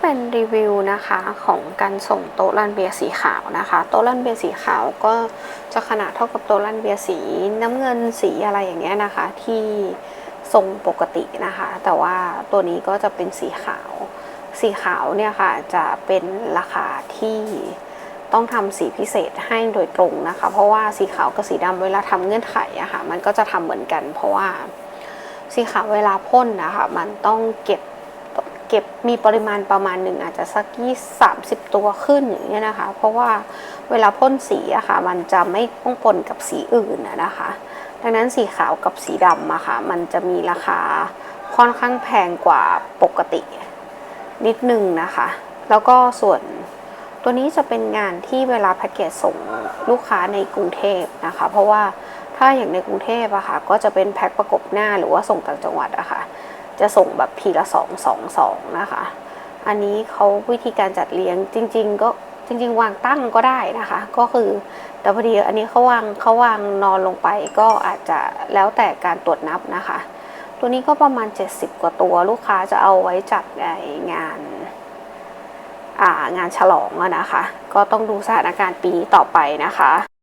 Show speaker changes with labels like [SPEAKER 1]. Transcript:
[SPEAKER 1] เป็นรีวิวนะคะของการส่งโต๊ะรันเบียร์สีขาวนะคะ โต๊ะรันเบียร์สีขาวก็จะขนาดเท่ากับโต๊ะรันเบียร์สีน้ำเงินสีอะไรอย่างเงี้ยนะคะ ที่ทรงปกตินะคะ แต่ว่าตัวนี้ก็จะเป็นสีขาว สีขาวเนี่ยค่ะจะเป็นราคาที่ต้องทำสีพิเศษให้โดยตรงนะคะ เพราะว่าสีขาวกับสีดำเวลาทำเงื่อนไขอะค่ะมันก็จะทำเหมือนกัน เพราะว่าสีขาวเวลาพ่นนะคะมันต้องเก็บ เก็บมีปริมาณประมาณหนึ่งอาจจะสักยี่สามสิบตัวขึ้นอย่างเงี้ยนะคะ เพราะว่าเวลาพ่นสีอะค่ะมันจะไม่ต้องปนกับสีอื่นนะคะ ดังนั้นสีขาวกับสีดำอะค่ะมันจะมีราคาค่อนข้างแพงกว่าปกติ นิดนึงนะคะ แล้วก็ส่วนตัวนี้จะเป็นงานที่เวลาแพ็กเกจส่งลูกค้าในกรุงเทพนะคะ เพราะว่าถ้าอย่างในกรุงเทพอะค่ะก็จะเป็นแพ็คประกบหน้าหรือว่าส่งต่างจังหวัดอะค่ะ จะส่งแบบพีละสองสองสองนะคะ อันนี้เขาวิธีการจัดเลี้ยงจริง ๆ ก็จริง ๆ วางตั้งก็ได้นะคะ ก็คือแต่พอดีอันนี้เขาวางเขาวางนอนลงไปก็อาจจะแล้วแต่การตรวจนับนะคะ ตัวนี้ก็ประมาณ 70 กว่าตัวลูกค้าจะเอาไว้จัดในงานงานฉลองนะคะ ก็ต้องดูสถานการณ์ปีนี้ต่อไปนะคะ